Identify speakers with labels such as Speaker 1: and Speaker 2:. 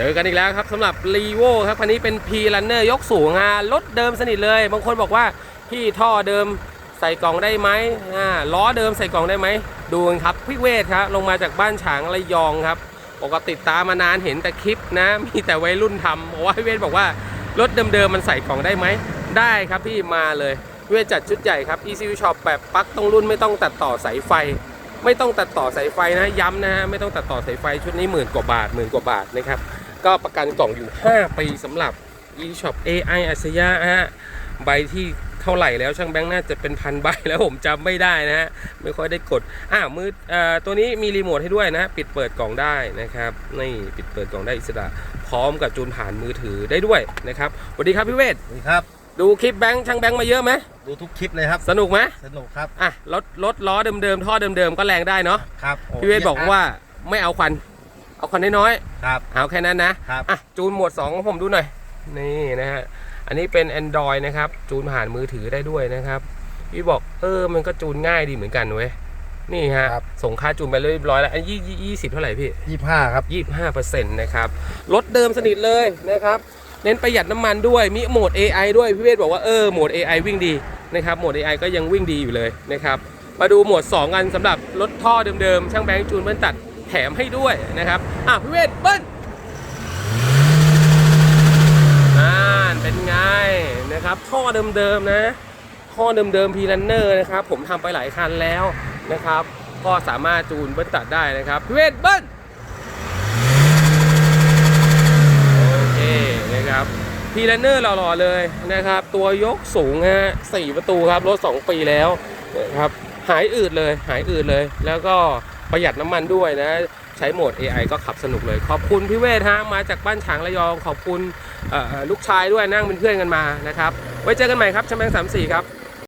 Speaker 1: จอกันอีกแล้วครับสำหรับ r ีโวครับคันนี้เป็น P Runner ยกสูงฮะรถเดิมสนิทเลย บางคนบอกว่าพี่ท่อเดิมใส่กล่องได้ไหมอ่าล้อเดิมใส่กล่องได้ไหมดูกันครับพี่เวทครับลงมาจากบ้านฉางระยองครับปกติดตามมานานเห็นแต่คลิปนะ มีแต่วัยรุ่นทำบอกว่าพี่เวทบอกว่ารถเดิมๆมันใส่กล่องได้ไหมได้ครับพี่มาเลยเวทจัดชุดใหญ่ครับ ECU Shop แบบปักตรงรุ่นไม่ต้องตัดต่อสายไฟ ไม่ต้องตัดต่อสายไฟนะย้ำนะฮะไม่ต้องตัดต่อสายไฟชุดนี้หมื่นกว่าบาทหมื่นกว่าบาทนะครับ ก็ประกันกล่องอยู่ 5 ปีสำหรับ eShop AI อัศยะฮะใบที่เท่าไหร่แล้วช่างแบงค์น่าจะเป็นพันใบแล้วผมจำไม่ได้นะฮะไม่ค่อยได้กดอ่ามือเอ่อตัวนี้มีรีโมทให้ด้วยนะปิดเปิดกล่องได้นะครับนี่ปิดเปิดกล่องได้อิสระ พร้อมกับจูนผ่านมือถือได้ด้วยนะครับสวัสดีครับพี่เวท
Speaker 2: สวัสดีครับ
Speaker 1: ดูคลิปแบงค์ช่างแบงค์มาเยอะไหม
Speaker 2: ดูทุกคลิปเลยครับ
Speaker 1: สนุกไหม
Speaker 2: สนุกครับ
Speaker 1: อะรถรถล้อเดิมๆท่อเดิมๆก็แรงได้เนาะ
Speaker 2: ครับโพี่
Speaker 1: เวทบอกว่าไม่เอาควัน เอาควันน้อย
Speaker 2: ครับ
Speaker 1: ๆเอาแค่นั้นนะ
Speaker 2: ครับ
Speaker 1: อะจูนโหมด2ของผมดูหน่อย นี่นะฮะ อันนี้เป็น Android นะครับ จูนผ่านมือถือได้ด้วยนะครับ พี่บอกเออมันก็จูนง่ายดีเหมือนกันเว้ย นี่ฮะ
Speaker 2: ครับ
Speaker 1: ส่งค่าจูนไปเรียบร้อยแล้ว อันยี่ยี่สิบเท่าไหร่พี่
Speaker 2: ยี่ห้าครับ
Speaker 1: ยี่ห้าเปอร์เซ็นต์นะครับรถเดิมสนิทเลยนะครับ เน้นประหยัดน้ำมันด้วย มีโหมด AI ด้วย พี่เวทบอกว่าเออโหมด AI วิ่งดีนะครับ โหมด AI ก็ยังวิ่งดีอยู่เลยนะครับ มาดูโหมด 2 กันสำหรับรถท่อเดิมๆ ช่างแบงค์จูนเบิ้ลตัด แถมให้ด้วยนะครับ อะพี่เวทเบิ้ลนั่นเป็นไงนะครับท่อเดิมๆนะท่อเดิมๆพีลันเนอร์นะครับผมทำไปหลายคันแล้วนะครับ ก็สามารถจูนเบิ้ลตัดได้นะครับพี่เวทเบิ้ลโอเคนะครับพีแลนเนอร์หล่อๆเลยนะครับ ตัวยกสูงฮะสี่ประตูครับรถ2ปีแล้วนะครับหายอืดเลยหายอืดเลยแล้วก็ ประหยัดน้ำมันด้วยนะ ใช้โหมด AI ก็ขับสนุกเลย ขอบคุณพี่เวทฮะมาจากบ้านฉางระยองขอบคุณลูกชายด้วยนั่งเป็นเพื่อนกันมานะครับไว้เจอกันใหม่ครับชั้นแบงสามสี่ครับ